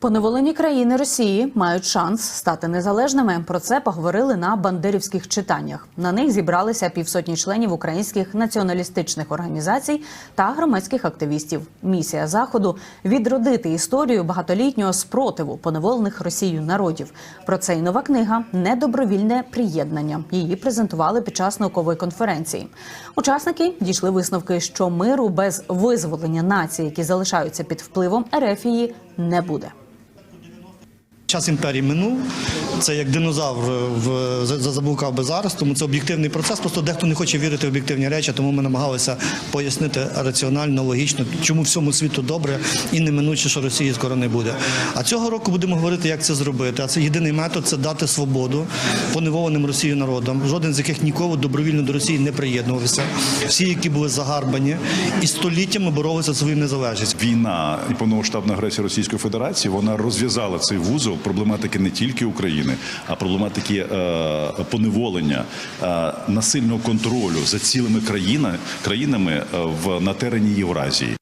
Поневолені країни Росії мають шанс стати незалежними. Про це поговорили на бандерівських читаннях. На них зібралися півсотні членів українських націоналістичних організацій та громадських активістів. Місія заходу відродити історію багатолітнього спротиву поневолених Росією народів. Про це й нова книга Недобровільне приєднання. Її презентували під час наукової конференції. Учасники дійшли висновки, що миру без визволення націй, які залишаються під впливом Ерефії, не буде. Час імперії минув. Це як динозавр в заблукав би зараз, тому це об'єктивний процес. Просто дехто не хоче вірити в об'єктивні речі, тому ми намагалися пояснити раціонально, логічно, чому всьому світу добре і неминуче, що Росії скоро не буде. А цього року будемо говорити, як це зробити. А це єдиний метод це дати свободу поневоленим Росією народам, жоден з яких ніколи добровільно до Росії не приєднувався. Всі, які були загарбані і століттями боролися за свою незалежність. Війна і повномасштабна агресія Російської Федерації вона розв'язала цей вузол проблематики не тільки України, а проблематики е, поневолення е, насильного контролю за цілими країна, країнами е, на терені Євразії.